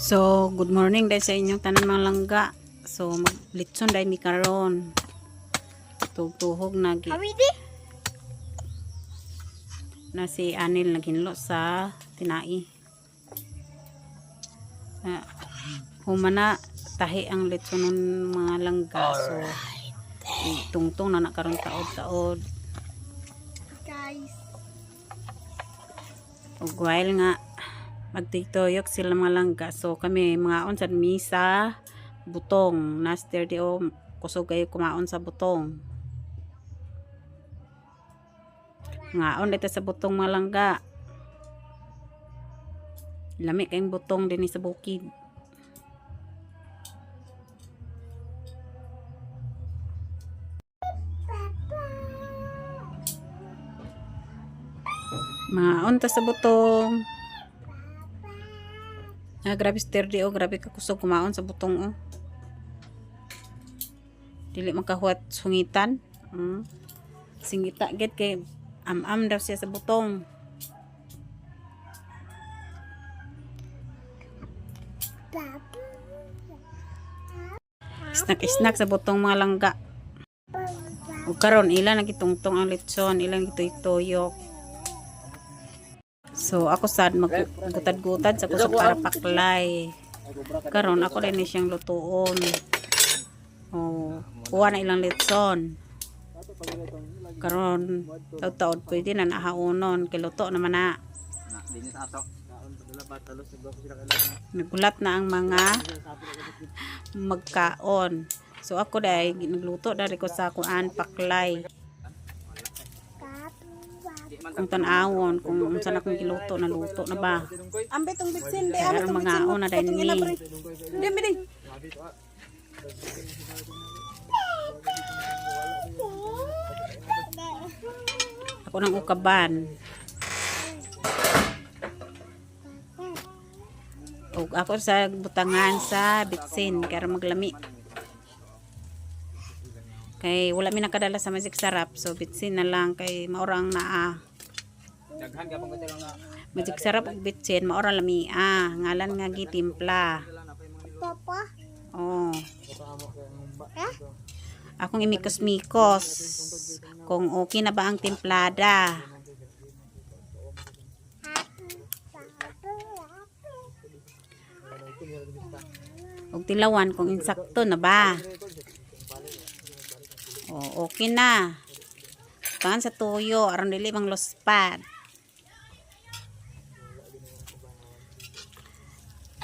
So, good morning dahil sa inyong tanan mga langga. So, maglitson dahil mi karon. Tugtuhog na gi na si Anil naghinlo sa tinai. Na humana tahi ang litsonon mga langga. So, tungtong na nakaroon taod-taod. Guys. Ug while nga magtitoyok sila mga langga. So kami mga on sa misa butong. Naster di o kusog kayo kumaon sa butong. Nga on dito sa butong mga langga. Lami kayong butong din sa bukid. Mga on ta sa butong. Ah, grabe sturdy oh, grabe ka kusog kumaon sa butong oh. Dili makahuat sungitan. Mm. Singita get kay am-am daw siya sa butong. Snack-snack sa butong mga langga. Ug karon ila nagitungtong ang litson, ilang gitoy-toyok. So ako sad maggutad-gutad sa kusog para paklay. Karon ako ni siyang lutuon. Oh, kuha na ilang litson. Karon taud-taud pwede na nahaunon kay luto naman na. Nagulat na ang mga magkaon. So ako dai nagluto dari ko sa kuan paklay. Kung tanawon kung unsa na kong giluto na luto na ba. Ambe tong bitsin de Kaya ang mga on na dahil ni. Demi ding. Ako ng ukaban. O ako sa butangan sa bitsin kaya maglami. Kay wala mi nakadala sa magic sarap so bitsin na lang kay maurang naa. Magic sarap ug bitsin maura lami ah ngalan nga gitimpla. Papa. Oh. Eh? Akong imikos-mikos. Kung okay na ba ang templada. Ug tilawan kung insakto na ba. Oh, okay na. Tangan sa tuyo, aron dili mang lospat.